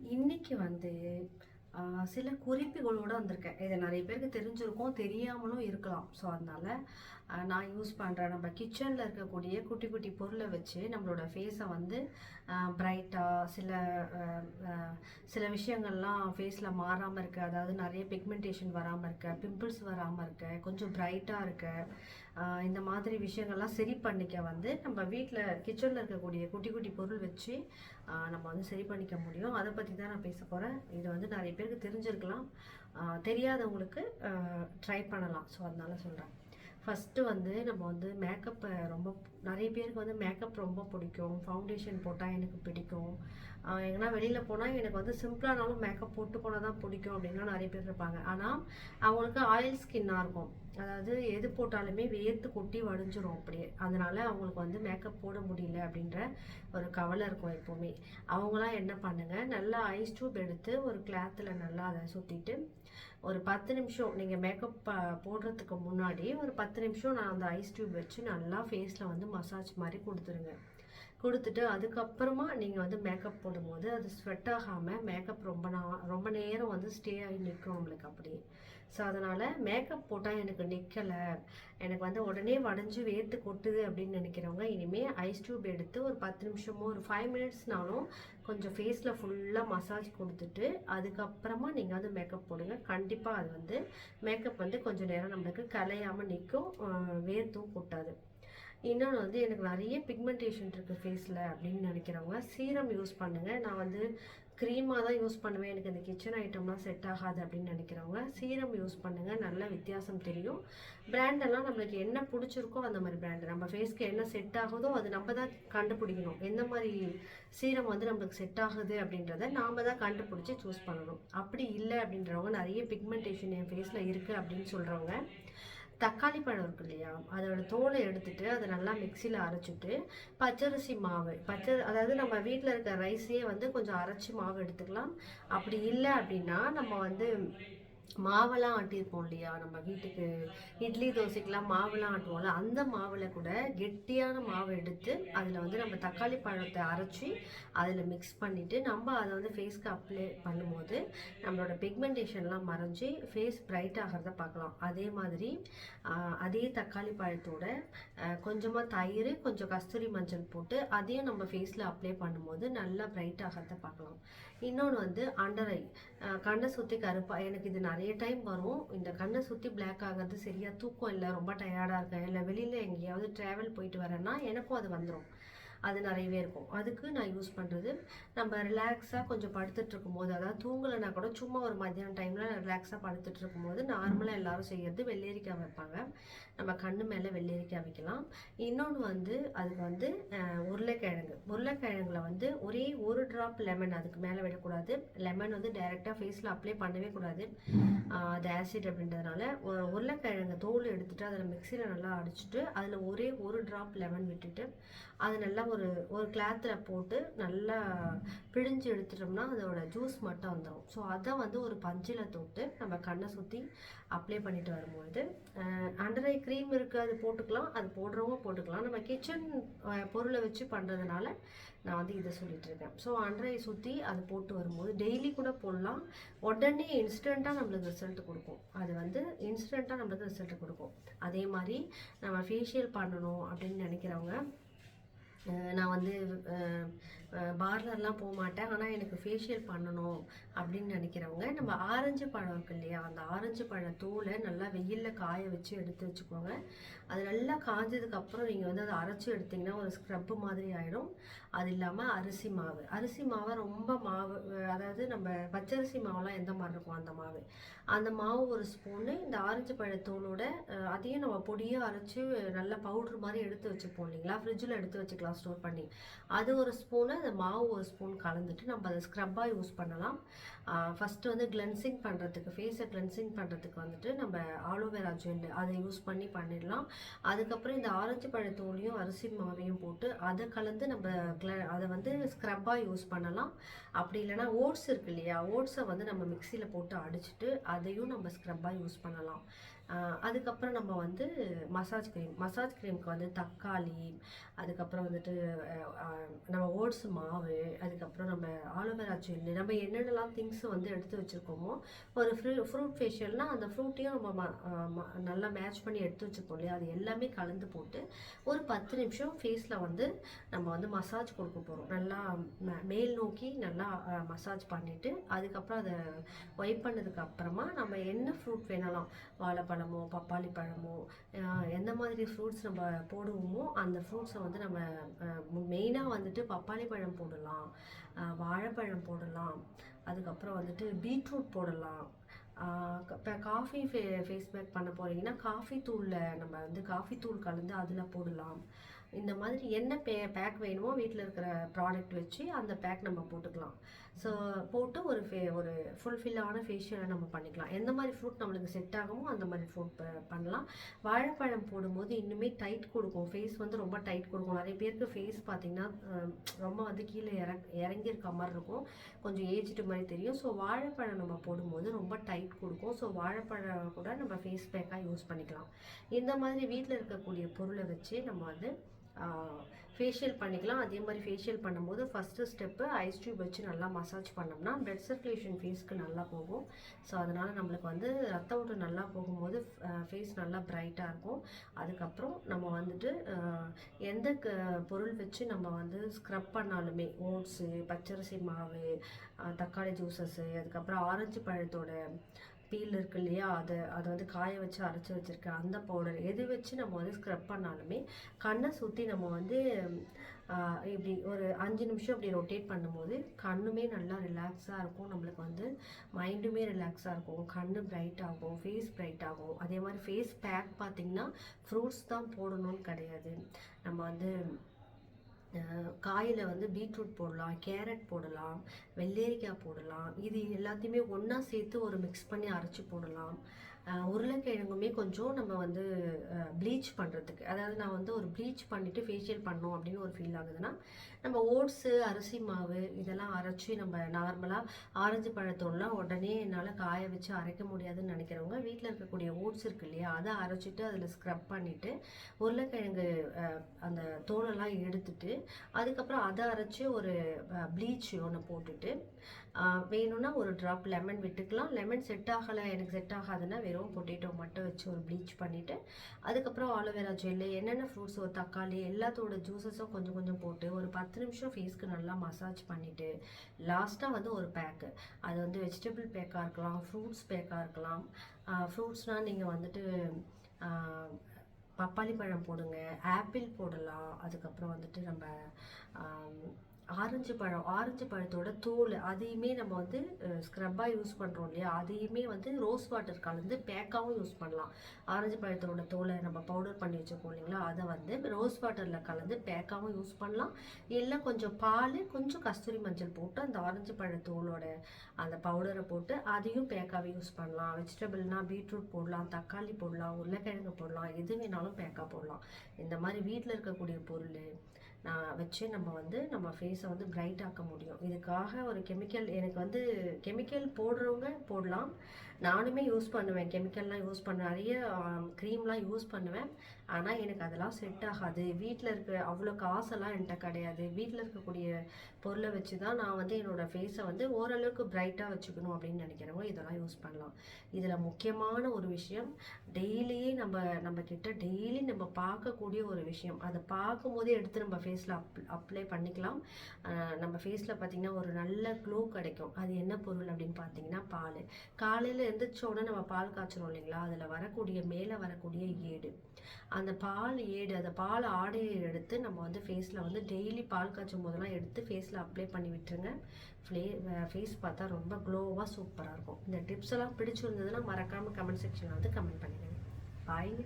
இன்னைக்கு வந்து சில குறிப்புகளோட வந்திருக்கேன். இது நிறைய பேருக்கு தெரிஞ்சிருக்கும் தெரியாமலும் இருக்கலாம். ஸோ அதனால நான் யூஸ் பண்ணுறேன் நம்ம கிச்சனில் இருக்கக்கூடிய குட்டி குட்டி பொருளை வச்சு நம்மளோட ஃபேஸை வந்து பிரைட்டாக சில சில விஷயங்கள்லாம் ஃபேஸில் மாறாமல் இருக்க. அதாவது நிறைய பிக்மெண்டேஷன் வராமல் இருக்க. பிம்பிள்ஸ் வராமல் இருக்க. கொஞ்சம் பிரைட்டாக இருக்க. இந்த மாதிரி விஷயங்கள்லாம் சரி பண்ணிக்க வந்து நம்ம வீட்டில் கிச்சனில் இருக்கக்கூடிய குட்டி குட்டி பொருள் வச்சு நம்ம வந்து சரி பண்ணிக்க முடியும். அதை பற்றி தான் நான் பேச போகிறேன் இது வந்து நிறைய பேருக்கு தெரிஞ்சிருக்கலாம். தெரியாதவங்களுக்கு ட்ரை பண்ணலாம். ஸோ அதனால சொல்கிறேன் ஃபஸ்ட்டு வந்து நம்ம வந்து மேக்கப்பை ரொம்ப நிறைய பேருக்கு வந்து மேக்கப் ரொம்ப பிடிக்கும். ஃபவுண்டேஷன் போட்டால் எனக்கு பிடிக்கும். எங்கன்னா வெளியில் போனால் எனக்கு வந்து சிம்பிளானாலும் மேக்கப் போட்டு போனால் தான் பிடிக்கும் அப்படின்லாம் நிறைய பேர் இருப்பாங்க. ஆனால் அவங்களுக்கு ஆயில் ஸ்கின்னாக இருக்கும். அதாவது எது போட்டாலுமே வேர்த்து கொட்டி வடிஞ்சிரும் அப்படியே. அதனால் அவங்களுக்கு வந்து மேக்கப் போட முடியல அப்படின்ற ஒரு கவலை இருக்கும் எப்போவுமே. அவங்களாம் என்ன பண்ணுங்கள் நல்லா ஐஸ் டியூப் எடுத்து ஒரு கிளாத்தில் நல்லா அதை சுற்றிட்டு ஒரு பத்து நிமிஷம் நீங்கள் மேக்கப் போடுறதுக்கு முன்னாடி ஒரு பத்து நிமிஷம் நான் அந்த ஐஸ் டியூப் வச்சு நல்லா ஃபேஸில் வந்து மசாஜ் மாதிரி கொடுத்துருங்க. கொடுத்துட்டு அதுக்கப்புறமா நீங்கள் வந்து மேக்கப் போடும்போது அது ஸ்வெட் ஆகாமல் மேக்கப் ரொம்ப நா ரொம்ப நேரம் வந்து ஸ்டே ஆகி நிற்கும் உங்களுக்கு அப்படி. ஸோ அதனால் மேக்கப் போட்டால் எனக்கு நிற்கலை எனக்கு வந்து உடனே வடைஞ்சு வேர்த்து கொட்டுது அப்படின்னு நினைக்கிறவங்க இனிமேல் ஐஸ் டியூப் எடுத்து ஒரு பத்து நிமிஷமோ ஒரு ஃபைவ் மினிட்ஸ்னாலும் கொஞ்சம் ஃபேஸில் ஃபுல்லாக மசாஜ் கொடுத்துட்டு அதுக்கப்புறமா நீங்கள் வந்து மேக்கப் போடுங்க. கண்டிப்பாக அது வந்து மேக்கப் வந்து கொஞ்சம் நேரம் நம்மளுக்கு கலையாமல் நிற்கும். வேர்த்தும் கொட்டாது. இன்னொன்று வந்து எனக்கு நிறைய பிக்மெண்டேஷன் இருக்குது ஃபேஸில் அப்படின்னு நினைக்கிறவங்க சீரம் யூஸ் பண்ணுங்கள் நான் வந்து க்ரீமாக தான் யூஸ் பண்ணுவேன். எனக்கு இந்த கிச்சன் ஐட்டம்லாம் செட் ஆகாது அப்படின்னு நினைக்கிறவங்க சீரம் யூஸ் பண்ணுங்கள் நல்ல வித்தியாசம் தெரியும். பிராண்டெல்லாம் நம்மளுக்கு என்ன பிடிச்சிருக்கோ அந்த மாதிரி பிராண்டு நம்ம ஃபேஸ்க்கு என்ன செட் ஆகுதோ அது நம்ம தான் கண்டுபிடிக்கணும். எந்த மாதிரி சீரம் வந்து நம்மளுக்கு செட் ஆகுது அப்படின்றத நாம் தான் கண்டுபிடிச்சி சூஸ் பண்ணணும். அப்படி இல்லை அப்படின்றவங்க நிறைய பிக்மெண்டேஷன் என் ஃபேஸில் இருக்குது அப்படின்னு சொல்கிறவங்க தக்காளி பழம் இருக்கு இல்லையா? அதோட தோலை எடுத்துட்டு அதை நல்லா மிக்சியில் அரைச்சிட்டு பச்சரிசி மாவு பச்சை அதாவது நம்ம வீட்டில் இருக்க ரைஸையே வந்து கொஞ்சம் அரைச்சி மாவு எடுத்துக்கலாம். அப்படி இல்லை அப்படின்னா நம்ம வந்து மாவெல்லாம் ஆட்டியிருப்போம் இல்லையா? நம்ம வீட்டுக்கு இட்லி தோசைக்கெலாம் மாவெல்லாம் ஆட்டுவோம்ல அந்த மாவில் கூட கெட்டியான மாவை எடுத்து அதில் வந்து நம்ம தக்காளி பழத்தை அரைச்சி அதில் மிக்ஸ் பண்ணிவிட்டு நம்ம அதை வந்து ஃபேஸ்க்கு அப்ளை பண்ணும்போது நம்மளோட பிக்மெண்டேஷன்லாம் மறைஞ்சி ஃபேஸ் பிரைட் ஆகிறத பார்க்கலாம். அதே மாதிரி அதே தக்காளி பழத்தோட கொஞ்சமாக தயிர் கொஞ்சம் கஸ்தூரி மஞ்சள் போட்டு அதையும் நம்ம ஃபேஸில் அப்ளை பண்ணும்போது நல்லா பிரைட் ஆகிறத பார்க்கலாம். இன்னொன்று வந்து அண்டர் ஐ கண்ணை சுற்றி கருப்பாக எனக்கு இது நிறைய நிறைய டைம் வரும். இந்த கண்ணை சுற்றி பிளாக் ஆகிறது சரியாக தூக்கம் இல்லை ரொம்ப டயர்டாக இருக்கேன். இல்லை வெளியில் எங்கேயாவது ட்ராவல் போயிட்டு வரேன்னா எனக்கும் அது வந்துடும் அது நிறையவே இருக்கும். அதுக்கு நான் யூஸ் பண்ணுறது நம்ம ரிலாக்ஸாக கொஞ்சம் படுத்துட்டு இருக்கும்போது அதாவது தூங்கலைன்னா கூட சும்மா ஒரு மத்தியானம் டைமில் ரிலாக்ஸாக படுத்துட்டு இருக்கும்போது நார்மலாக எல்லாரும் செய்யறது வெள்ளேரிக்காய் வைப்பாங்க. நம்ம கண்ணு மேலே வெள்ளரிக்காய் வைக்கலாம். இன்னொன்று வந்து அதுக்கு வந்து உருளைக்கிழங்கு. உருளைக்கிழங்குல வந்து ஒரே ஒரு ட்ராப் லெமன் அதுக்கு மேலே விடக்கூடாது. லெமன் வந்து டைரெக்டாக ஃபேஸில் அப்ளை பண்ணவே கூடாது. அது ஆசிட் அப்படின்றதுனால உருளைக்கிழங்கு தோல் எடுத்துட்டு அதில் மிக்சியில் நல்லா அடிச்சுட்டு அதில் ஒரே ஒரு ட்ராப் லெமன் விட்டுட்டு அது நல்லா ஒரு ஒரு கிளாத்தில் போட்டு நல்லா பிழிஞ்சு எடுத்துட்டோம்னா அதோட ஜூஸ் மட்டும் வந்துடும் ஸோ அதை வந்து ஒரு பஞ்சில் தொட்டு நம்ம கண்ணை சுற்றி அப்ளை பண்ணிட்டு வரும்பொழுது அண்டர் ஐ க்ரீம் இருக்குது அது போட்டுக்கலாம். அது போடுறவங்க போட்டுக்கலாம். நம்ம கிச்சன் பொருளை வச்சு பண்ணுறதுனால நான் வந்து இதை சொல்லிட்டு இருக்கேன். ஸோ அண்டர் ஐ சுற்றி அது போட்டு வரும்போது டெய்லி கூட போடலாம். உடனே இன்ஸ்டண்ட்டாக நம்மளுக்கு ரிசல்ட் கொடுக்கும். அது வந்து இன்ஸ்டண்ட்டாக நம்மளுக்கு ரிசல்ட் கொடுக்கும். அதே மாதிரி நம்ம ஃபேஷியல் பண்ணணும் அப்படின்னு நினைக்கிறவங்க நான் வந்து பார்லர்லாம் போக மாட்டேன். ஆனால் எனக்கு ஃபேஷியல் பண்ணணும் அப்படின்னு நினைக்கிறவங்க நம்ம ஆரஞ்சு பழம் இருக்கு இல்லையா? அந்த ஆரஞ்சு பழ தூளை நல்லா வெயிலில் காய வச்சு எடுத்து வச்சுக்கோங்க. அது நல்லா காஞ்சதுக்கப்புறம் நீங்கள் வந்து அதை அரைச்சி எடுத்தீங்கன்னா ஒரு ஸ்க்ரப்பு மாதிரி ஆகிடும் அது இல்லாமல் அரிசி மாவு. அரிசி மாவை ரொம்ப மாவு அதாவது நம்ம பச்சரிசி மாவுலாம் எந்த மாதிரி இருக்கும் அந்த மாவு. அந்த மாவு ஒரு ஸ்பூனு இந்த ஆரஞ்சு பழத்தூளோட அதையும் நம்ம பொடியாக அரைச்சி நல்ல பவுடர் மாதிரி எடுத்து வச்சுப்போம் இல்லைங்களா? ஃப்ரிட்ஜில் எடுத்து வச்சுக்கலாம். ஸ்டோர் பண்ணி அது ஒரு ஸ்பூனு அந்த மாவு ஒரு ஸ்பூன் கலந்துட்டு நம்ம அதை ஸ்க்ரப்பாக யூஸ் பண்ணலாம். ஃபஸ்ட்டு வந்து கிளென்சிங் பண்ணுறதுக்கு ஃபேஸை கிளென்சிங் பண்ணுறதுக்கு வந்துட்டு நம்ம ஆலோவேரா ஜெல் அதை யூஸ் பண்ணி பண்ணிடலாம். அதுக்கப்புறம் இந்த ஆரஞ்சு பழத்தோலையும் அரிசி மாவையும் போட்டு அதை கலந்து நம்ம கிள அதை வந்து ஸ்க்ரப்பாக யூஸ் பண்ணலாம். அப்படி இல்லைன்னா ஓட்ஸ் இருக்கு இல்லையா ஓட்ஸை வந்து நம்ம மிக்சியில் போட்டு அடிச்சுட்டு அதையும் நம்ம ஸ்க்ரப்பாக யூஸ் பண்ணலாம். அதுக்கப்புறம் நம்ம வந்து மசாஜ் க்ரீம் மசாஜ் க்ரீமுக்கு வந்து தக்காளி அதுக்கப்புறம் வந்துட்டு நம்ம ஓட்ஸ் மாவு அதுக்கப்புறம் நம்ம ஆலோவேரா ஜெல்லு நம்ம என்னென்னலாம் திங்ஸ் வந்து எடுத்து வச்சுருக்கோமோ ஒரு ஃப்ரூ ஃப்ரூட் ஃபேஷியல்னால் அந்த ஃப்ரூட்டையும் நம்ம ம- ம- நல்லா மேட்ச் பண்ணி எடுத்து வச்சுருப்போம் இல்லையா? அது எல்லாமே கலந்து போட்டு ஒரு பத்து நிமிஷம் ஃபேஸில் வந்து நம்ம வந்து மசாஜ் கொடுக்க போகிறோம் நல்லா மேல் நோக்கி நல்லா மசாஜ் பண்ணிவிட்டு அதுக்கப்புறம் அதை ஒய்ப் பண்ணதுக்கு அப்புறமா நம்ம என்ன ஃப்ரூட் வேணாலும் வாழைப்பழமோ பப்பாளி பழமோ எந்த மாதிரி ஃப்ரூட்ஸ் நம்ம போடுவோமோ அந்த ஃப்ரூட்ஸை வந்து நம்ம மெயினாக வந்துட்டு பப்பாளி பழம் போடலாம். வாழைப்பழம் போடலாம். அதுக்கப்புறம் வந்துட்டு பீட்ரூட் போடலாம். இப்போ காஃபி ஃபே ஃபேஸ் பேக் பண்ண போகிறீங்கன்னா காஃபி தூளில் நம்ம வந்து காஃபி தூள் கலந்து அதில் போடலாம். இந்த மாதிரி என்ன பே பேக் வேணுமோ வீட்டில் இருக்கிற ப்ராடக்ட் வச்சு அந்த பேக் நம்ம போட்டுக்கலாம். ஸோ போட்டு ஒரு ஃபே ஒரு ஃபுல்ஃபில்லான ஃபேஷியலை நம்ம பண்ணிக்கலாம். எந்த மாதிரி ஃப்ரூட் நம்மளுக்கு செட் ஆகுமோ அந்த மாதிரி ஃப்ரூட் பண்ணலாம். வாழைப்பழம் போடும்போது இன்னுமே டைட் கொடுக்கும். ஃபேஸ் வந்து ரொம்ப டைட் கொடுக்கும். நிறைய பேருக்கு ஃபேஸ் பார்த்தீங்கன்னா ரொம்ப வந்து கீழே இறங் இறங்கியிருக்க மாதிரி இருக்கும். கொஞ்சம் ஏஜ்டு மாதிரி தெரியும். ஸோ வாழைப்பழம் நம்ம போடும்போது ரொம்ப டைட் கொடுக்கும். ஸோ வாழைப்பழம் கூட நம்ம ஃபேஸ் பேக்காக யூஸ் பண்ணிக்கலாம். இந்த மாதிரி வீட்டில் இருக்கக்கூடிய பொருளை வச்சு நம்ம வந்து ஃபேஷியல் பண்ணிக்கலாம். அதே மாதிரி ஃபேஷியல் பண்ணும்போது ஃபஸ்ட்டு ஸ்டெப்பு ஐஸ் டியூப் வச்சு நல்லா மசாஜ் பண்ணோம்னா பிளட் சர்க்குலேஷன் ஃபேஸ்க்கு நல்லா போகும். ஸோ அதனால் நம்மளுக்கு வந்து ரத்த ஓட்டம் நல்லா போகும்போது ஃபேஸ் நல்லா பிரைட்டாக இருக்கும். அதுக்கப்புறம் நம்ம வந்துட்டு எந்த க பொருள் வச்சு நம்ம வந்து ஸ்க்ரப் பண்ணாலுமே ஓட்ஸு பச்சரிசி மாவு தக்காளி ஜூஸஸ்ஸு அதுக்கப்புறம் ஆரஞ்சு பழத்தோட பீல் இருக்கு இல்லையா? அதை அதை வந்து காய வச்சு அரைச்சி வச்சுருக்கேன். அந்த பவுடர் எது வச்சு நம்ம வந்து ஸ்க்ரப் பண்ணாலுமே கண்ணை சுற்றி நம்ம வந்து இப்படி ஒரு அஞ்சு நிமிஷம் இப்படி ரொட்டேட் பண்ணும்போது கண்ணுமே நல்லா ரிலாக்ஸாக இருக்கும். நம்மளுக்கு வந்து மைண்டுமே ரிலாக்ஸாக இருக்கும். கண்ணு பிரைட் ஆகும் ஃபேஸ் பிரைட் ஆகும். அதே மாதிரி ஃபேஸ் பேக் பார்த்திங்கன்னா ஃப்ரூட்ஸ் தான் போடணும்னு கிடையாது. நம்ம வந்து காயில் வந்து பீட்ரூட் போடலாம் கேரட் போடலாம் வெள்ளரிக்காய் போடலாம். இது எல்லாத்தையுமே ஒன்றா சேர்த்து ஒரு மிக்ஸ் பண்ணி அரைச்சி போடலாம். உருளைக்கிழங்குமே கொஞ்சம் நம்ம வந்து ப்ளீச் பண்ணுறதுக்கு அதாவது நான் வந்து ஒரு ப்ளீச் பண்ணிவிட்டு ஃபேஷியல் பண்ணோம் அப்படின்னு ஒரு ஃபீல் ஆகுதுன்னா நம்ம ஓட்ஸு அரிசி மாவு இதெல்லாம் அரைச்சி நம்ம நார்மலாக ஆரஞ்சு பழத்தோடலாம் உடனே என்னால் காய வச்சு அரைக்க முடியாதுன்னு நினைக்கிறவங்க வீட்டில் இருக்கக்கூடிய ஓட்ஸ் இருக்கு இல்லையா அதை அரைச்சிட்டு அதில் ஸ்க்ரப் பண்ணிவிட்டு உருளைக்கிழங்கு அந்த தோலெல்லாம் எடுத்துட்டு அதுக்கப்புறம் அதை அரைச்சி ஒரு ப்ளீச் ஒன்று போட்டுட்டு வேணும்னா ஒரு ட்ராப் லெமன் விட்டுக்கலாம். லெமன் செட் ஆகலை எனக்கு செட் ஆகாதுன்னா வெறும் பொட்டேட்டோ மட்டும் வச்சு ஒரு ப்ளீச் பண்ணிவிட்டு அதுக்கப்புறம் ஆலோவேரா ஜெல்லு என்னென்ன ஃப்ரூட்ஸோ தக்காளி எல்லாத்தோட ஜூஸஸும் கொஞ்சம் கொஞ்சம் போட்டு ஒரு பத்து நிமிஷம் ஃபேஸ்க்கு நல்லா மசாஜ் பண்ணிவிட்டு லாஸ்ட்டாக வந்து ஒரு பேக்கு அது வந்து வெஜிடபிள் பேக்காக இருக்கலாம் ஃப்ரூட்ஸ் பேக்காக இருக்கலாம். ஃப்ரூட்ஸ்னால் நீங்கள் வந்துட்டு பப்பாளி பழம் போடுங்க ஆப்பிள் போடலாம். அதுக்கப்புறம் வந்துட்டு நம்ம ஆரஞ்சு பழம் ஆரஞ்சு பழத்தோட தோல் அதையுமே நம்ம வந்து ஸ்க்ரப்பாக யூஸ் பண்ணுறோம் இல்லையா? அதையுமே வந்து ரோஸ் வாட்டர் கலந்து பேக்காகவும் யூஸ் பண்ணலாம். ஆரஞ்சு பழத்தோட தோலை நம்ம பவுடர் பண்ணி வச்சுருக்கோம் இல்லைங்களா? அதை வந்து ரோஸ் வாட்டரில் கலந்து பேக்காகவும் யூஸ் பண்ணலாம். இல்லை கொஞ்சம் பால் கொஞ்சம் கஸ்தூரி மஞ்சள் போட்டு அந்த ஆரஞ்சு பழத்தோலோட அந்த பவுடரை போட்டு அதையும் பேக்காகவே யூஸ் பண்ணலாம். வெஜிடபிள்னால் பீட்ரூட் போடலாம் தக்காளி போடலாம் உருளைக்கிழங்கு போடலாம் எது வேணாலும் பேக்காக போடலாம். இந்த மாதிரி வீட்டில் இருக்கக்கூடிய பொருள் நான் வச்சு நம்ம வந்து நம்ம ஃபேஸை வந்து பிரைட் ஆக்க முடியும். இதுக்காக ஒரு கெமிக்கல் எனக்கு வந்து கெமிக்கல் போடுறவங்க போடலாம். நானுமே யூஸ் பண்ணுவேன். கெமிக்கல்லாம் யூஸ் பண்ண நிறைய க்ரீம்லாம் யூஸ் பண்ணுவேன். ஆனால் எனக்கு அதெல்லாம் செட் ஆகாது. வீட்டில் இருக்க அவ்வளோ காசெல்லாம் என்கிட்ட கிடையாது. வீட்டில் இருக்கக்கூடிய பொருளை வச்சு தான் நான் வந்து என்னோடய ஃபேஸை வந்து ஓரளவுக்கு பிரைட்டாக வச்சுக்கணும் அப்படின்னு நினைக்கிறவங்க இதெல்லாம் யூஸ் பண்ணலாம். இதில் முக்கியமான ஒரு விஷயம் டெய்லியே நம்ம நம்ம கிட்ட டெய்லி நம்ம பார்க்கக்கூடிய ஒரு விஷயம். அதை பார்க்கும்போதே எடுத்து நம்ம ஃபேஸில் அப் அப்ளை பண்ணிக்கலாம். நம்ம ஃபேஸில் பார்த்திங்கன்னா ஒரு நல்ல க்ளோ கிடைக்கும். அது என்ன பொருள் அப்படின்னு பார்த்தீங்கன்னா பால். காலையில் எந்திரிச்ச உடனே நம்ம பால் காய்ச்சிரும் இல்லைங்களா? அதில் வரக்கூடிய மேலே வரக்கூடிய ஏடு. அந்த பால் ஏடு அந்த பால் ஆடையை எடுத்து நம்ம வந்து ஃபேஸில் வந்து டெய்லி பால் காய்ச்சும் போதெல்லாம் எடுத்து ஃபேஸில் அப்ளை பண்ணி விட்டுருங்க. ஃப்ளே ஃபேஸ் பார்த்தா ரொம்ப க்ளோவாக சூப்பராக இருக்கும். இந்த டிப்ஸ் எல்லாம் பிடிச்சிருந்ததுன்னா மறக்காமல் கமெண்ட் செக்ஷனில் வந்து கமெண்ட் பண்ணிடுங்க. பாய்ங்க